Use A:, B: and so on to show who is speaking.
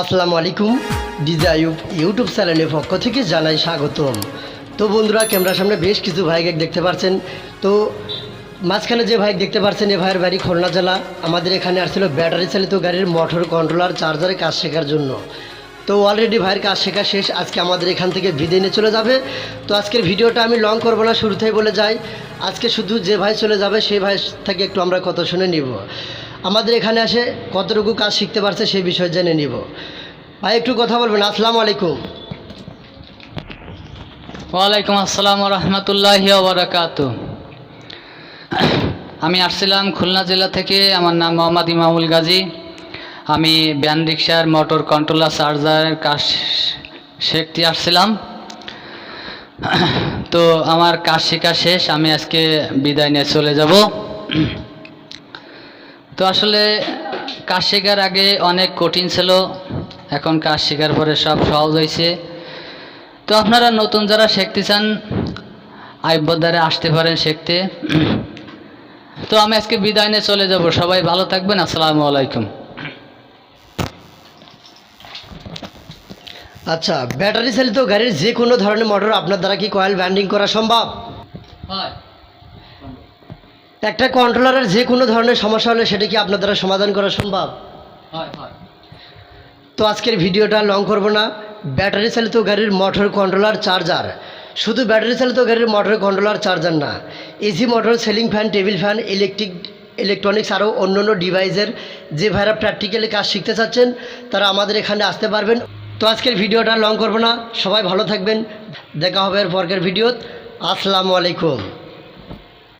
A: আসসালামু আলাইকুম। DJ Ayub YouTube চ্যানেলের পক্ষ থেকে জানাই স্বাগতম। তো বন্ধুরা, ক্যামেরার সামনে বেশ কিছু ভাইকে দেখতে পাচ্ছেন তো মাঝখানে যে ভাইক দেখতে পাচ্ছেন এ ভাইয়ের বাড়ি খুলনা জেলা। আমাদের এখানে আসছিল ব্যাটারি চালিত গাড়ির মোটর কন্ট্রোলার চার্জারের কাজ শেখার জন্য। তো অলরেডি ভাইয়ের কাজ শেখা শেষ। আজকে আমাদের এখান থেকে বিদায় নিয়ে চলে যাবে। তো আজকের ভিডিওটা আমি লং করব না, শুরুতেই বলে যাই। আজকে শুধু যে ভাই চলে যাবে, সেই ভাই থেকে একটু আমরা কত শুনে নিব। আমাদের এখানে আসে কতটুকু কাজ শিখতে পারছে সেই বিষয় জেনে নিব। ভাই, একটু কথা বলবেন। আসসালামু আলাইকুম।
B: ওয়ালাইকুম আসসালাম রহমতুল্লাহি বারাকাত। আমি আসছিলাম খুলনা জেলা থেকে। আমার নাম মোহাম্মদ ইমামুল গাজী। আমি ব্যান রিক্সার মোটর কন্ট্রোলার চার্জারের কাজ শিখতে আসছিলাম। তো আমার কাজ শেখা শেষ। আমি আজকে বিদায় নিয়ে চলে যাব। তো আসলে কাজ শেখার আগে অনেক কঠিন ছিল। এখন কাজ শেখার পরে সব সহজ হয়েছে। তো আপনারা নতুন যারা শিখতে চান আইব্যদারে আসতে পারেন শিখতে। তো আমি আজকে বিদায় নিয়ে চলে যাব। সবাই ভালো থাকবেন। আসসালামু আলাইকুম।
A: আচ্ছা ব্যাটারি চালিত গাড়ির যে কোনো ধরনের মোটর আপনার দ্বারা কি কয়েল ব্যান্ডিং করা সম্ভব?
B: হয়।
A: একটা কন্ট্রোলারের যে কোনো ধরনের সমস্যা হলে সেটা কি আপনার দ্বারা সমাধান করা সম্ভব?
B: হয় হয়।
A: তো আজকের ভিডিওটা লং করব না। ব্যাটারি চালিত গাড়ির মোটর কন্ট্রোলার চার্জার শুধু ব্যাটারি চালিত গাড়ির মোটর কন্ট্রোলার চার্জার না। AC motor ceiling fan table fan electric electronics আরও অন্য অন্য ডিভাইসের যে ভাইরা প্র্যাকটিক্যালি কাজ শিখতে চাচ্ছেন তারা আমাদের এখানে আসতে পারবেন। তো আজকের ভিডিওটা লং করব না। সবাই ভালো থাকবেন। দেখা হবে এর পরের ভিডিওত। আসসালামু আলাইকুম।